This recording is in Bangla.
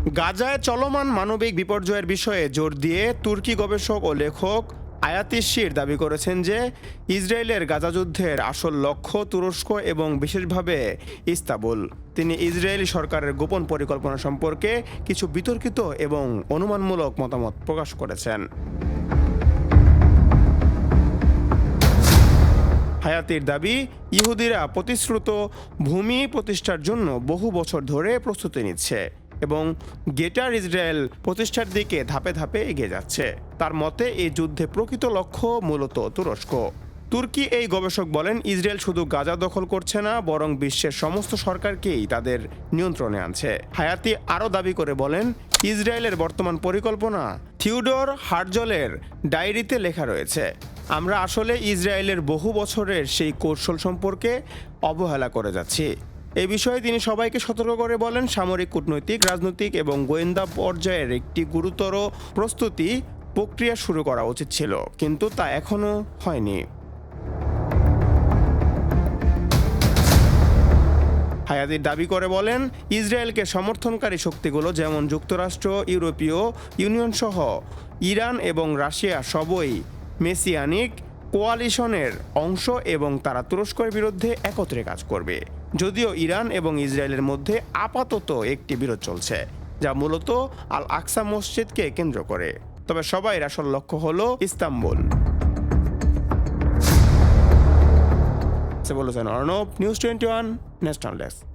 গাজায় চলমান মানবিক বিপর্যয়ের বিষয়ে জোর দিয়ে তুর্কি গবেষক ও লেখক আয়াতিস শির দাবি করেছেন যে ইসরায়েলের গাজা যুদ্ধের আসল লক্ষ্য তুরস্ক এবং বিশেষভাবে ইস্তাবুল। তিনি ইসরায়েলি সরকারের গোপন পরিকল্পনা সম্পর্কে কিছু বিতর্কিত এবং অনুমানমূলক মতামত প্রকাশ করেছেন। হায়াতির দাবি, ইহুদিরা প্রতিশ্রুত ভূমি প্রতিষ্ঠার জন্য বহু বছর ধরে প্রস্তুতি নিচ্ছে। এবং গেটার ইসরায়েল প্রতিষ্ঠার দিকে ধাপে ধাপে এগিয়ে যাচ্ছে। তার মতে, এই যুদ্ধে প্রকৃত লক্ষ্য মূলত তুরস্ক। তুর্কি এই গবেষক বলেন, ইসরায়েল শুধু গাজা দখল করছে না, বরং বিশ্বের সমস্ত সরকারকেই তাদের নিয়ন্ত্রণে আনছে। হায়াতি আরও দাবি করে বলেন, ইসরায়েলের বর্তমান পরিকল্পনা থিউডর হার্জলের ডায়েরিতে লেখা রয়েছে, আমরা আসলে ইসরায়েলের বহু বছরের সেই কৌশল সম্পর্কে অবহেলা করে যাচ্ছি। এই বিষয়ে তিনি সবাইকে সতর্ক করে বলেন, সামরিক কূটনৈতিক, রাজনৈতিক এবং গোয়েন্দা পর্যায়ের একটি গুরুতর প্রস্তুতি প্রক্রিয়া শুরু করা উচিত ছিল, কিন্তু তা এখনও হয়নি। হায়াদির দাবি করে বলেন, ইসরায়েলকে সমর্থনকারী শক্তিগুলো যেমন যুক্তরাষ্ট্র, ইউরোপীয় ইউনিয়ন সহ ইরান এবং রাশিয়া সবই মেসিয়ানিক কোয়ালিশনের অংশ এবং তারা তুরস্কের বিরুদ্ধে একত্রে কাজ করবে। যদিও ইরান এবং ইসরায়েলের মধ্যে আপাতত একটি বিরোধ চলছে, যা মূলত আল আকসা মসজিদকে কেন্দ্র করে। তবে সবাই আসল লক্ষ্য হল ইস্তাম্বুল। বলেছেন, Arnab, news twenty one, national desk.